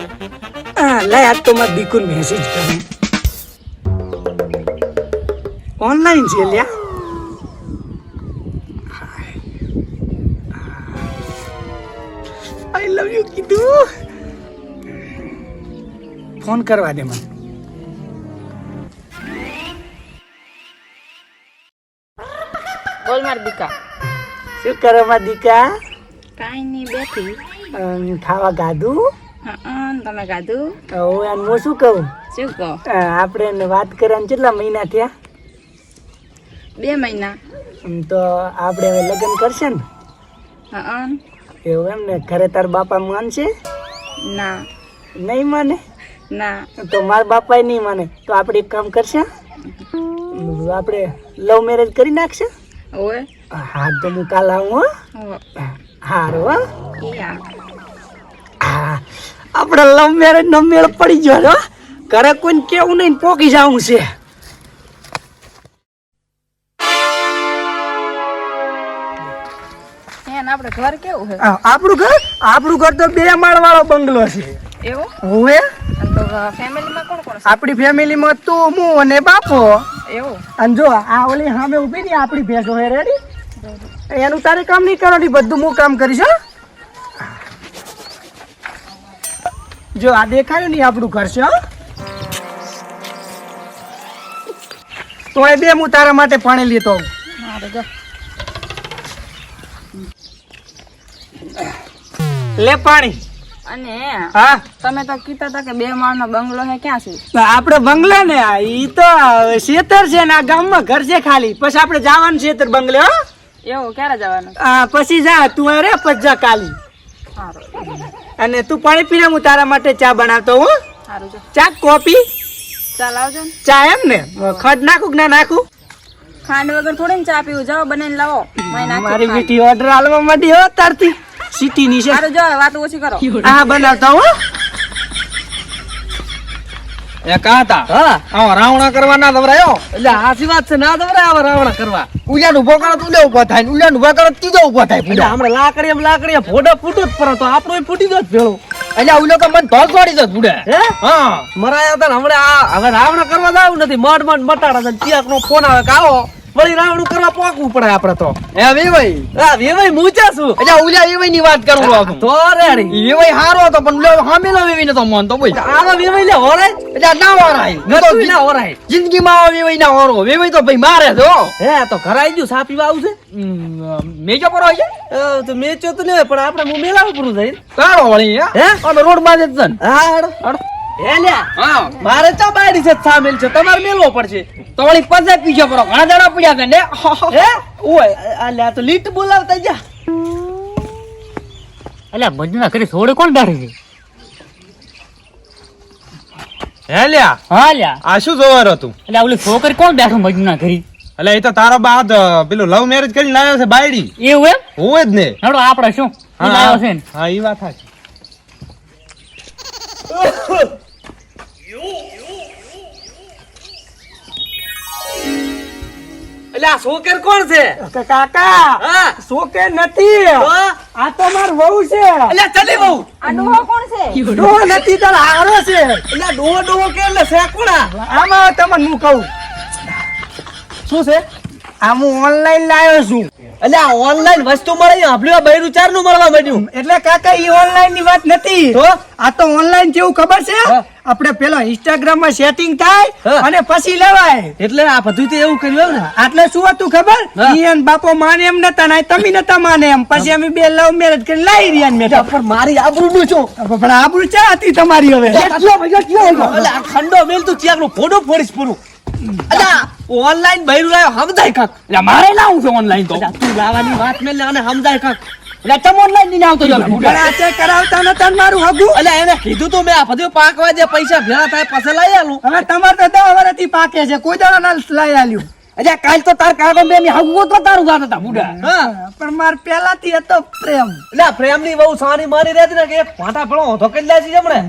આજ તો મારા દીકુને મેસેજ કરું. ઓનલાઈન છે લ્યા. આઈ લવ યુ કીધું. ફોન કરવા દે મને. બોલ માર દીકા. શું કરો માર દીકા? કાઈ નહીં બેઠી. ખાવા ગાધું? તમે ગાધું હવે એમ હું શું કહું? શું કહો? આપણે વાત કરવાની કેટલા મહિના થયા? બે મહિના. તો આપણે હવે લગ્ન કરશે ને? હા એવું એમ ને? ઘરે તાર બાપા માનશે ના. નહીં માને? ના. તો મારા બાપાએ નહીં માને. તો આપણે એક કામ કરશે? આપણે લવ મેરેજ કરી નાખશે? ઓય હા તો હું કાલ આવું હો. હારું હો. હા. આપણે લવ મેરેજ નો મેળ પડી ગયો હો. ઘરે કોઈને કેવું નહીં પોકી જવું છે. એને ઘર કેવું છે? આપણું ઘર? આપણું ઘર તો બે માળ વાળો બંગલો છે. એવું? હવે આપણી ફેમિલીમાં તું હું અને બાપો. એવું? અને જો આ ઓલી સામે ઊભી ની આપણી ભેંસો રેડી એનું તારે કામ નહીં કરવાની બધું હું કામ કરીશ હો. જો આ દેખાયું નહીં આપણું ઘર છે તો એ બે હું તારા માટે પાણી લેતો લે પાણી. અને હા. તમે તો કીધા હતા કે બે માળનો બંગલો હે ક્યાં છે? આપણે બંગલા ને ઈ તો શેતર છે ને આ ગામમાં ઘર છે ખાલી. પછી આપણે જવાનું શેતર બંગલે હો. એવું ક્યારે જવાનું? પછી જા તું અરે પછી જા કાલી. સારું. અને તું પાણી પીને હું તારા માટે ચા બનાવતો હું સારું ચા કોફી? ચાલ આવજો ચા એમ ને? ખડ નાખું ના નાખું? ખાંડ વગર થોડી ને ચા પીવું. જાઓ બનાવીને લાવો. મારી ખાંડ. ઓર્ડર આલવા માંડી હો તારથી. સિટી ની છે. સારું જો વાત ઓછી કરો. હા બનાવતા હું. એ કાં તા? હા. આવા રાવણા કરવા ના દવરાયો? એટલે હાસી વાત છે ના દવરે આવા રાવણા કરવા. ઉલ્યાન ઊભો કરો તો ઉલ્યા ઊભો થાય ઉલ્યાન ઊભા કરો તો ઊભો થાય એટલે હમણાં લાકડી એમ લાકડી ફોડો ફૂટું જ પર તો આપણો ફૂટી દો ભેળો. એટલે ઉલ્યો તો મન ઢોલ છોડી દો હે? હા. મરાયા હતા હમણાં આ હવે રાવણા કરવા જાવ નથી. મડ મડ મટાડા છે ચિયાક નો ફોન આવે કે આવો. વળી રાવણ કરવા પોકવું પડે આપડે તો. એ વેવાઈ. હા વેવાઈ મૂચા છું? એટલે ઉલ્યા વેવાઈ ની વાત કરું છું તો રે વેવાઈ હારો હતો પણ લે હામેલો વેવાઈ તો મન તો બોલ. આવા વેવાઈ લે હોરે. એટલે ના હોરાય ન તો ના હોરાય જિંદગી માં આવા વેવાઈ ના હોરો. વેવાઈ તો ભાઈ મારે જો હે. તો ઘરાઈ ગયું સા પીવા આવશે મેજો પર હોય છે તો મેચો તો નહીં પણ આપણે હું મેલાવું પૂરું થઈ કાળો વળી હે? અને રોડ બાજે જ છે ને. હા હાડો. હાડો. મારે તો બાડી છે સામેલ છે. તમારે મેલવો પડશે. તો વળી પચાસ પીછો પડો ઘણા દાડા પડ્યા કે ને હે ઓય આ લ્યા તો લીટ બોલાવતા જા અલ્યા મંજુના કરી સોડે કોણ બેઠે છે? હે લ્યા હા લ્યા. આ શું જોવાનું હતું એટલે ઓલી છોકરી કોણ બેઠું મજના કરી એટલે એ તો તારો બાદ પેલું લવ મેરેજ કરીને લાવ્યો છે બાયડી. એવું એમ? હોય જ ને. હેડો આપણે શું? લાવ્યો છે હા એ વાત સાચી. એટલે આ શોકર કોણ છે? કાકા હા. નથી. આ તો માર વહુ છે. એટલે ચલી વહુ. આ ડોહો કોણ છે? ડોહો નથી તાર હારો છે. એટલે ડોહો ડોહો કે એટલે શેકુડા આમાં તમને હું કહું. શું છે? આ હું ઓનલાઈન લાવ્યો છું. એટલે આ ઓનલાઈન વસ્તુ મળે આપણું આ બૈરું ચારનું મળવા માંડ્યું. એટલે કાકા ઈ ઓનલાઈનની વાત નથી. તો? આ તો ઓનલાઈન જેવું ખબર છે? આપણે પેલો ઇન્સ્ટાગ્રામમાં સેટિંગ થાય અને પછી લેવાય. એટલે આ બધું તો એવું કર્યું ને? એટલે શું હતું ખબર? બાપો માને એમ નતા ને તમે નતા માને એમ. પછી અમે બે લવ મેરેજ કરી લાવી રહ્યા ને પણ મારી આબરૂ નું શું પણ આબરૂ ચા હતી તમારી હવે? એટલે ખંડો મેલ તું ત્યાં ફોટો ફોડીશ પૂરું. ઓનલાઈન ભર્યું લાવ્યો સમજાય કાક? એટલે મારે લાવું છે ઓનલાઈન તો. તું લાવવાની વાત મેં અને સમજાય કાક. એટલે તમે ઓનલાઈન નહીં આવતો જો કરાવતા ને મારું હગું. એટલે એને કીધું તો મેં આ બધું પાકવા જે પૈસા ભેળા થાય પછી લઈ આલું. હવે તમારે તો દવા વર્ષથી પાકે છે કોઈ દાડા ના લઈ આલ્યું. એટલે કાલ તો તાર કાગો બે હગવો તો તારું ગાત હતા બુડા. હા પણ માર પેલાથી હતો પ્રેમ. એટલે પ્રેમની બહુ સારી મારી રહેતી ને કે ભાટા ભણો તો કેટલા છે જમણે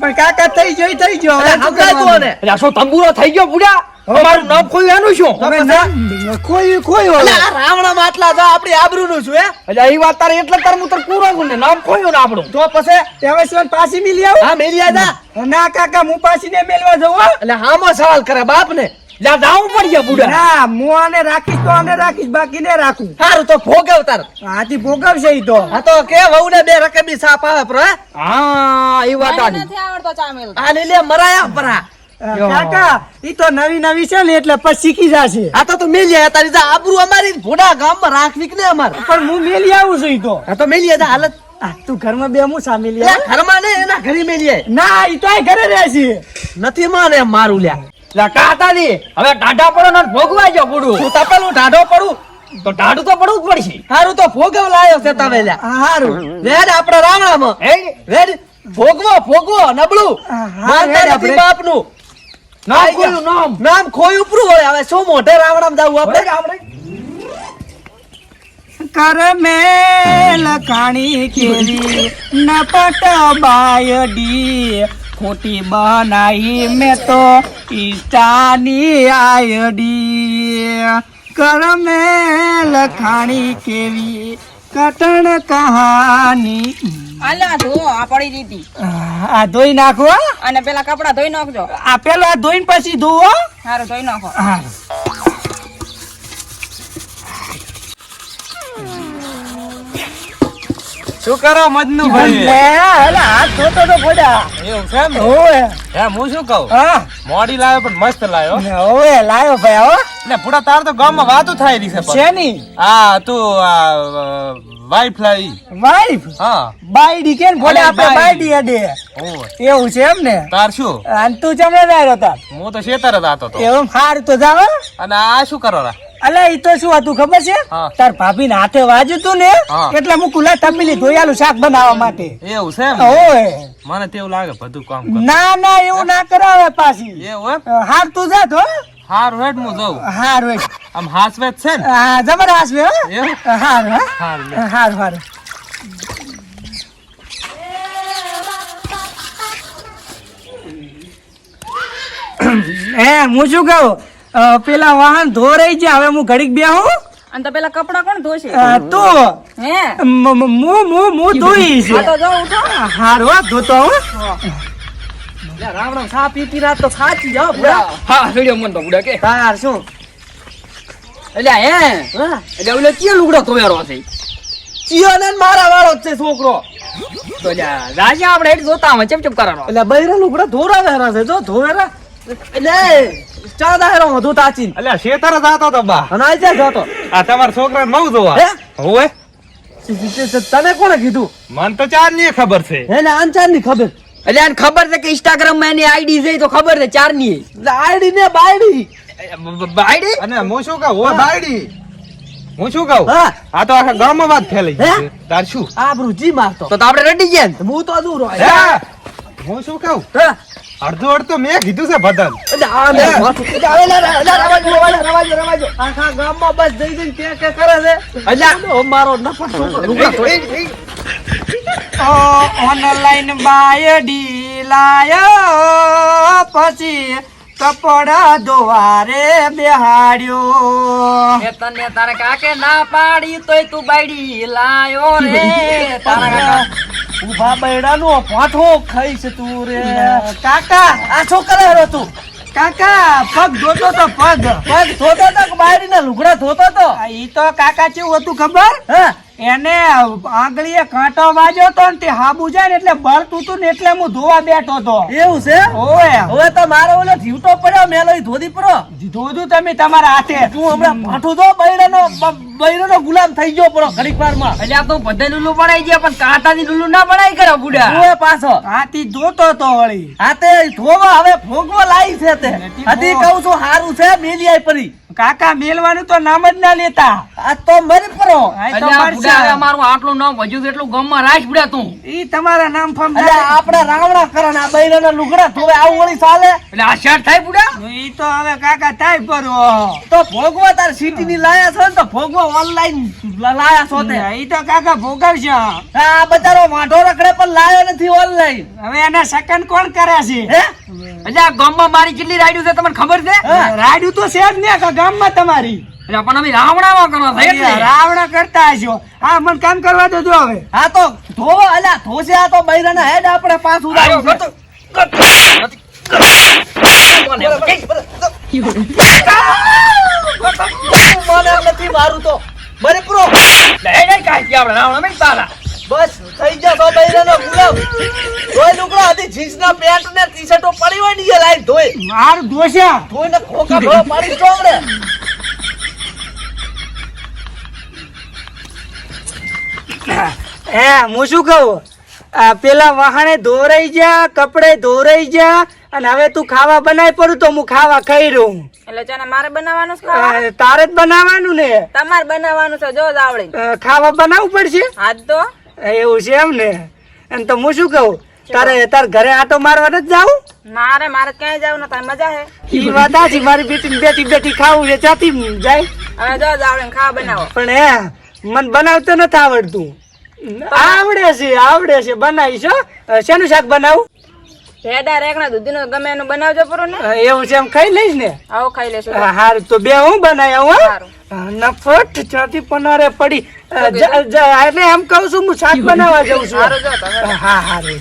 પણ કાકા થઈ ગયો થઈ ગયો હવે અલ્યા, શું હમણાં તું એટલે શું તંબુરો થઈ ગયો પૂજા અમારું નામ કોઈ એનું શું? તમે ના કોઈ કોઈ વાળો આ રાવણા માટલા તો આપણી આબરૂનું છું હે? એટલે એ વાત તારે એટલે તાર હું તાર પૂરો ને નામ ખોયું ને આપણું? તો પછી તે હવે શું પાછી મિલી આવ? હા મેલી આદા ના કાકા હું પાછી ને મેલવા જવું હો. એટલે હામાં સવાલ કરે બાપ ને જાવું પડશે બુડા. ના હું આને રાખીશ તો આને રાખીશ બાકી ને રાખું. સારું તો ભોગવ તાર. હાથી ભોગવશે ઈ તો. આ તો કે વહુ ને બે રકમની સાપ આવે પર હા? ઈ વાત આની. નથી આવડતો ચામેલ. આ લીલે મરાયા પરા. કાકા ઈ તો નવી નવી છે ને એટલે પછી શીખી જશે. આ તો તું મેલી આયા તારી જા. આબરૂ અમારી ભોડા ગામમાં રાખવી કે ને અમાર? પણ હું મેલી આવું છું ઈ તો. આ તો મેલી આ હાલત આ તું ઘરમાં બે હું સામે લે ઘરમાં ને એના ઘરે મેલી આય. ના ઈ તો આ ઘરે રહેશે નથી માને એમ મારું લ્યા. લ્યા હવે ટાઢા પડો ને ભોગવા જો બુડું. હું તપેલું ટાઢો પડું તો ટાઢું તો પડવું જ પડશે. હારું તો ભોગવ લાયો છે તમે હારું. વેડ આપણા રાવણામાં. હે? વેડ ભોગવો ભોગવો નબળું. હા, હા, માનતા નથી બાપનું નામ ખોયું નામ? નામ ખોય ઉપરું હોય. હવે શું મોઢે રાવણામાં જવું આપણે? આપણે કર લખાણી કેરી નપટ બાયડી. ખોટી બનાવી મેં તો ઈટાની આયડી કરમે લખાણી કેવી કટણ કહાની? અલ્યા ધો આ પડી દીધી. આ ધોઈ નાખો અને પેલા કપડા ધોઈ નાખજો. આ પેલો આ ધોઈને પછી ધોવો. સારું ધોઈ નાખો. હા શું કરો મજનુ લે, ભાઈ અલા, હાથ ધોતો તો પડ્યા. એવું છે એમ? ઓવે હે હું શું કહું? હા. મોડી લાવ્યો પણ મસ્ત લાવ્યો. ઓવે લાવ્યો ભાઈ હો. ને પૂરા તાર તો ગામમાં વાતો થાય રહી છે. શેની? આ તું આ વાઈફ લાવી વાઈફ હા. બાયડી કેન ભોલે આપણે બાયડી. અડે. એવું છે એમ ને? તાર શું? અને તું ચમડે જાય હતા હું તો શેતર જ આતો તો. એવું? હાર તો જાવ અને આ શું કરો રા? અલે ઈ તો શું હતું ખબર છે? તાર ભાભી હાથે વાજ્યું તું ને એટલે હું કુલા તપેલી ધોયાલું શાક બનાવવા માટે. એવું છે ઓય. મને તેવું લાગે બધું કામ ના ના એવું ના કરાવે પાછી. એવું હાર તું જા તો હાર વેટ હું જઉં. હાર વેટ આમ હાસ વેટ છે ને? હા જબર હાસવે હો. હાર હાર હારું. હાર. હાર હે શું કહું? પેલા વાહન ધોરાઈ છે હવે હું ઘડીક બેહું. અને તો પેલા કપડા કોણ ધોશે? તો મુ હે? મુ મ- હું હું હું ધોઈ આ તો જો ઉઠો. હારો ધોતો હું. રામ રામ સા પી પી રાત તો સાચી જાવ બુડા હા રેડિયો મન તો બુડા કે. તાર શું? એટલે હે? એટલે ઓલે કે લુગડો ધોયારો છે? ચિયો ને મારા વાળો છે છોકરો. તો જા રાજા આપણે હેઠ જોતા હોય ચમ ચમ કરવાનો એટલે બૈરા લુગડા ધોરા વેરા છે જો ધોવેરા. એટલે ચા દાહેરો વધુ તાચી અલ્યા શેતર જ તો બા. અને આજે જતો. આ તમારા છોકરાને મઉ જોવા. હોવે? તને કોણે કીધું? મને તો ચારની ખબર છે. હે ને આંચારની ખબર. એટલે આને ખબર છે કે ઇન્સ્ટાગ્રામમાં એની આઈડી છે તો ખબર છે ચારની એટલે ને બાયડી. આઈડી અને હું શું કહું? ઓ બાયડી. હું શું કહું? હા. આ તો આખા ગામમાં વાત ફેલાઈ હે? તાર શું? આ બ્રુજી મારતો. તો આપણે રડી ગયા ને. હું તો દૂર હે? હું શું કહું? હા? અડધું અડધું મેં કીધું છે બદલ. આખા ગામમાં બસ જઈ જઈને કે કે કરે છે? એટલે મારો નફા છોકરો લુગડા ધોઈ. ઓનલાઈન બાય લાયો પછી કપડા ધોવારે બેહાડ્યો. એ તને તારે કાકે ના પાડી તોય તું બાયડી લાયો રે. તારા કાકા ઊભા બૈડાનો પાઠો ખાઈશ તું રે. કાકા આ છોકરા કરે તું? કાકા પગ ધોતો તો પગ. પગ ધોતો તો કે બાયડીના લુગડા ધોતો તો? ઈ તો કાકા કેવું હતું ખબર? હા. એને આંગળીએ કાંટો વાજ્યો તો ને તે હાબુ જાય ને એટલે બળતું તું ને એટલે હું ધોવા બેઠો તો એવું છે? ઓય હવે તો મારો ઓલો જીવતો પડ્યો મેલો ધોધી પડો ધોધું તમે તમારા હાથે. તું હમણાં પાઠું દો બૈડાનો બ- ગુલામ થઈ ગયો પડો ઘડીક વારમાં. એટલે આ તો બધે લુલુ બનાઈ ગયા પણ કાંટાની લુલુ ના બનાઈ કરો ગુડા. તું પાછો. હાથી ધોતો તો વળી. હાથે ધોવા હવે ભોગવા લાઈ છે તે. હતી હજી કહું છું હારું છે મેલી આઈ પરી કાકા મેલવાનું તો નામ જ ના લેતા. આ તો મરી પરો. મારું આટલું નામ હજુ એટલું ગામમાં રાખ બુડા તું. ઈ તમારા નામ ફામ એટલે રાવણા કરણ આ બૈરાના લુગડા ધોવે આવું વળી ચાલે. એટલે આ શર્ટ થાય બુડા ઈ તો હવે કાકા થાય પરો. તો ભોગવા તાર સિટી ની લાયા છો ને તો ભોગવા ઓનલાઈન લાયા છો તે. ઈ તો કાકા ભોગવશે. આ બચારો વાંઢો રખડે પણ લાયો નથી ઓનલાઈન હવે એના સેકન્ડ કોણ કરે છે? હે? આ ગામમાં મારી કેટલી રાઈડ્યું છે તમને ખબર છે હા. રાડ્યું તો છે જ ને આખા ગામમાં તમારી એટલે પણ અમે રાવણામાં કરો છો એટલે. રાવણા કરતા હશો હા મને કામ કરવા દો હવે આ તો ધો અલા ધોશે આ તો બૈરાના હેડ આપણે પાસ કરતો. મને નથી મારું તો બરે પ્રો નહીં નહીં કાંઈ આપણે રાવણા મેં તારા બસ થઈ જશો બૈરાનો ગુલામ. ધોઈ લુકડો હતી જીન્સ ના પેન્ટ ને ટી શર્ટો પડી હોય ને એ લાઈન ધોઈ. માર ધોશ્યા ધોઈ ને ખોખા ભરો પાડી જો હમણે. હે હું શું કહું? પેલા વાહણે ધોરાઈ જા કપડે ધોરાઈ જા અને હવે તું ખાવા બનાવી પડું તો હું ખાવા ખાઈ રહું. એટલે ચાને ને મારે બનાવવાનું છે તારે જ બનાવવાનું ને. તમારે બનાવવાનું છે જો જ આવડે. ખાવા બનાવવું પડશે? હાથ તો. એવું છે એમ ને? એમ તો હું શું કહું? તારે તાર ઘરે આટો મારવા નથી જાવું? મારે મારે ક્યાંય જવું નથી મજા હે ઈ વાત આજી મારી બેટી બેટી બેટી ખાવું છે ચાતી જાય. હવે જો જાવડે ખાવા બનાવો. પણ હે મને બનાવતો નથી આવડતું. આવડે છે આવડે છે બનાવીશ હો. શેનું શાક બનાવું? ભેડા રેકણા દૂધીનું ગમે એનું બનાવજો પૂરું ને. એવું છે એમ ખાઈ લઈશ ને? આવો ખાઈ લેશું હારું તો બે હું બનાવી આવું હો. હા નફટ ચાતી પનારે પડી એટલે એમ કહું છું હું શાક બનાવવા જઉં છું. હવે. હા હારું